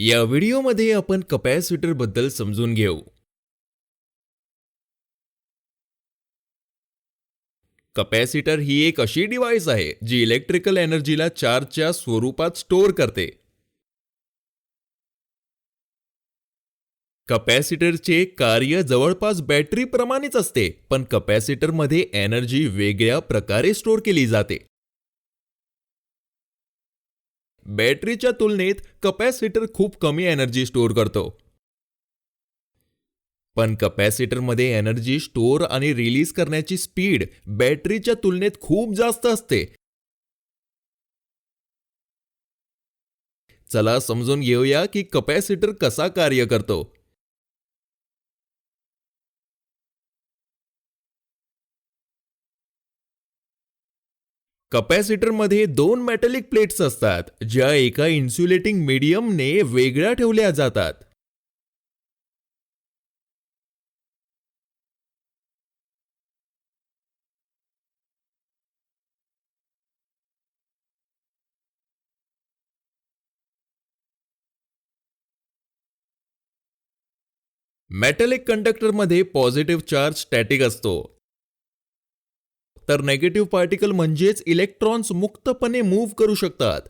या व्हिडिओमध्ये आपण कपॅसिटरबद्दल समजून घेऊ. कपॅसिटर ही एक अशी डिव्हाइस आहे जी इलेक्ट्रिकल एनर्जीला चार्जच्या स्वरूपात स्टोअर करते. कपॅसिटरचे कार्य जवळपास बॅटरीप्रमाणेच असते पण कपॅसिटरमध्ये एनर्जी वेगळ्या प्रकारे स्टोअर केली जाते. बॅटरीच्या तुलनेत कपॅसिटर खूप कमी एनर्जी स्टोअर करतो. पण कपॅसिटरमध्ये एनर्जी स्टोअर आणि रिलीज करण्याची स्पीड बॅटरीच्या तुलनेत खूप जास्त असते. चला समजून घेऊया की कपॅसिटर कसा कार्य करतो. कपॅसिटरमध्ये दोन मेटॅलिक प्लेट्स असतात ज्या एका इन्सुलेटिंग मीडियमने वेगळ्या ठेवल्या जातात. मेटॅलिक कंडक्टरमध्ये पॉझिटिव्ह चार्ज स्टॅटिक असतो. तर नेगेटिव्ह पार्टिकल म्हणजेच इलेक्ट्रॉन्स मुक्तपणे मूव्ह करू शकतात.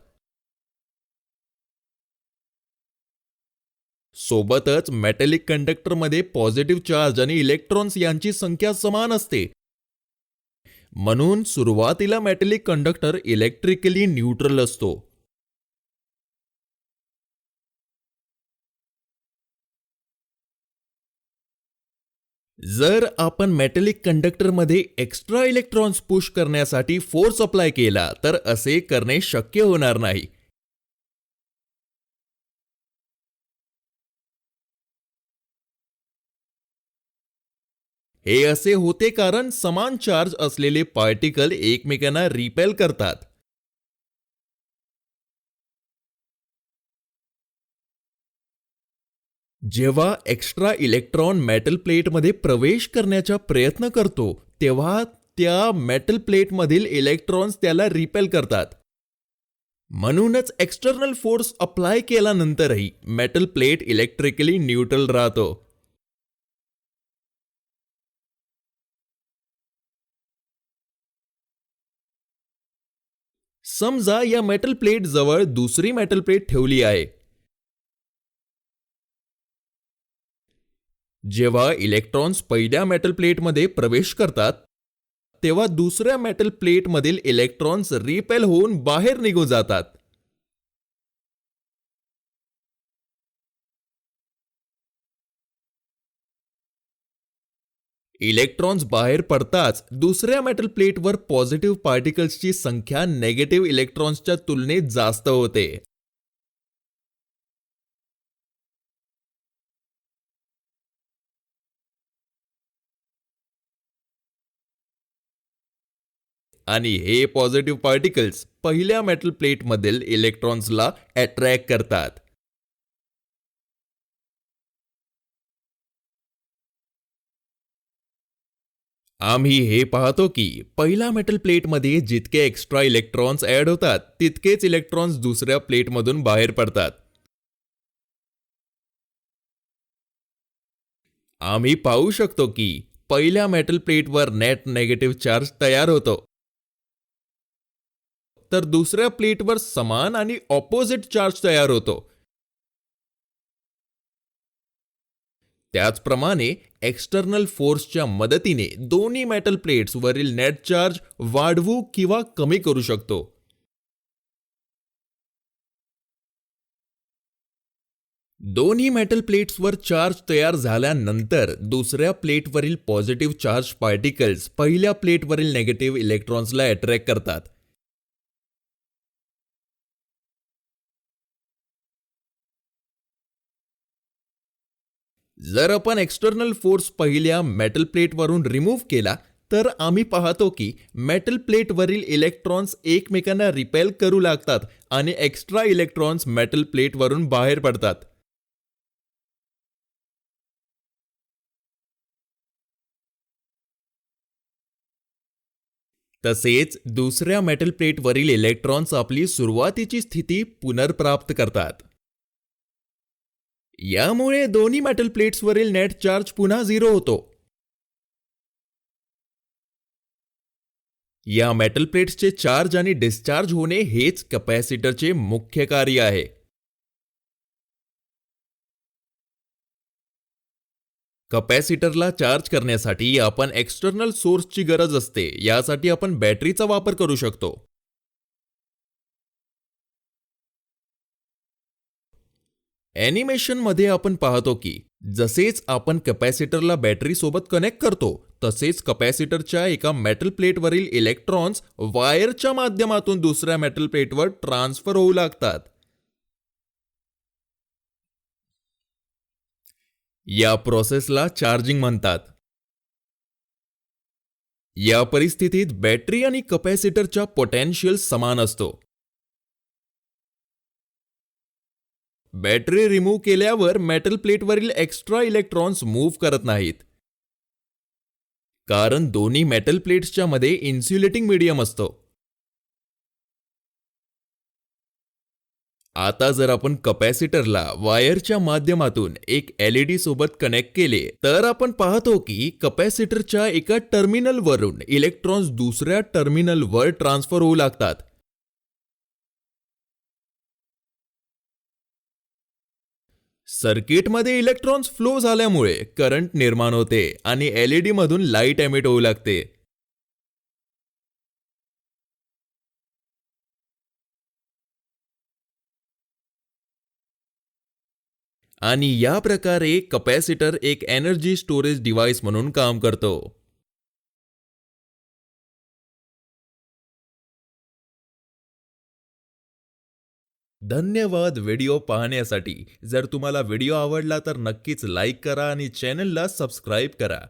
सोबतच मेटॅलिक कंडक्टरमध्ये पॉझिटिव्ह चार्ज आणि इलेक्ट्रॉन्स यांची संख्या समान असते. म्हणून सुरुवातीला मेटॅलिक कंडक्टर इलेक्ट्रिकली न्यूट्रल असतो. जर आपण मेटॅलिक कंडक्टरमध्ये एक्स्ट्रा इलेक्ट्रॉन्स पुश करण्यासाठी फोर्स अप्लाय केला तर असे करणे शक्य होणार नाही. हे असे होते कारण समान चार्ज असलेले पार्टिकल एकमेकांना रिपेल करतात. जेव्हा एक्स्ट्रा इलेक्ट्रॉन मेटल प्लेटमध्ये प्रवेश करण्याचा प्रयत्न करतो तेव्हा त्या मेटल प्लेटमधील इलेक्ट्रॉन्स त्याला रिपेल करतात. म्हणूनच एक्स्टर्नल फोर्स अप्लाय केल्यानंतरही मेटल प्लेट इलेक्ट्रिकली न्यूट्रल राहतो. समजा या मेटल प्लेट जवळ दुसरी मेटल प्लेट ठेवली आहे. जेव्हा इलेक्ट्रॉन्स पहिल्या मेटल प्लेटमध्ये प्रवेश करतात तेव्हा दुसऱ्या मेटल प्लेटमधील इलेक्ट्रॉन्स रिपेल होऊन बाहेर निघून जातात. इलेक्ट्रॉन्स बाहेर पडताच दुसऱ्या मेटल प्लेटवर पॉझिटिव्ह पार्टिकल्सची संख्या नेगेटिव्ह इलेक्ट्रॉन्सच्या तुलनेत जास्त होते. आणि हे पॉझिटिव्ह पार्टिकल्स पहिल्या मेटल प्लेटमधील इलेक्ट्रॉन्सला अट्रॅक्ट करतात. आम्ही हे पाहतो की पहिल्या मेटल प्लेटमध्ये जितके एक्स्ट्रा इलेक्ट्रॉन्स ॲड होतात तितकेच इलेक्ट्रॉन्स दुसऱ्या प्लेटमधून बाहेर पडतात. आम्ही पाहू शकतो की पहिल्या मेटल प्लेटवर नेट नेगेटिव्ह चार्ज तयार होतो. तर दुसऱ्या प्लेटवर समान आणि ऑपोजिट चार्ज तयार होतो. त्याचप्रमाणे एक्सटर्नल फोर्सच्या मदतीने दोन्ही मेटल प्लेट्स वरील नेट चार्ज वाढवू किंवा कमी करू शकतो. दोन्ही मेटल प्लेट्सवर चार्ज तयार झाल्यानंतर दुसऱ्या प्लेटवरील पॉझिटिव्ह चार्ज पार्टिकल्स पहिल्या प्लेटवरील नेगेटिव्ह इलेक्ट्रॉन्सला अट्रॅक्ट करतात. जर आपण एक्सटर्नल फोर्स पहिल्या मेटल प्लेटवरून रिमूव्ह केला तर आम्ही पाहतो की मेटल प्लेटवरील इलेक्ट्रॉन्स एकमेकांना रिपेल करू लागतात आणि एक्स्ट्रा इलेक्ट्रॉन्स मेटल प्लेटवरून बाहेर पडतात. तसेच दुसऱ्या मेटल प्लेटवरील इलेक्ट्रॉन्स आपली सुरुवातीची स्थिती पुनर्प्राप्त करतात. यामुळे दोन्ही मेटल प्लेट्सवरील नेट चार्ज पुन्हा झिरो होतो. या मेटल प्लेट्सचे चार्ज आणि डिस्चार्ज होणे हेच कपॅसिटरचे मुख्य कार्य आहे. कपॅसिटरला चार्ज करण्यासाठी आपण एक्सटर्नल सोर्सची गरज असते यासाठी आपण बॅटरीचा वापर करू शकतो. ॲनिमेशनमध्ये आपण पाहतो की जसेच आपण कपॅसिटरला बॅटरीसोबत कनेक्ट करतो तसेच कपॅसिटरच्या एका मेटल प्लेटवरील इलेक्ट्रॉन्स वायरच्या माध्यमातून दुसऱ्या मेटल प्लेटवर ट्रान्सफर होऊ लागतात. या प्रोसेसला चार्जिंग म्हणतात. या परिस्थितीत बॅटरी आणि कपॅसिटरच्या पोटॅन्शियल समान असतो. बॅटरी रिमूव्ह केल्यावर मेटल प्लेटवरील एक्स्ट्रा इलेक्ट्रॉन्स मूव्ह करत नाहीत. कारण दोन्ही मेटल प्लेट्सच्या मध्ये इन्स्युलेटिंग मीडियम असतो. आता जर आपण कपॅसिटरला वायरच्या माध्यमातून एक एलईडी सोबत कनेक्ट केले तर आपण पाहतो की कपॅसिटरच्या एका टर्मिनलवरून इलेक्ट्रॉन्स दुसऱ्या टर्मिनलवर ट्रान्सफर होऊ लागतात. सर्किटमध्ये इलेक्ट्रॉन्स फ्लो झाल्यामुळे करंट निर्माण होते आणि एलईडी मधून लाइट एमिट होऊ लागते. आणि या प्रकारे कपॅसिटर एक एनर्जी स्टोरेज डिव्हाइस म्हणून काम करतो. धन्यवाद व्हिडिओ पाहण्यासाठी. जर तुम्हाला व्हिडिओ आवडला तर नक्कीच लाईक करा आणि चॅनलला सबस्क्राईब करा.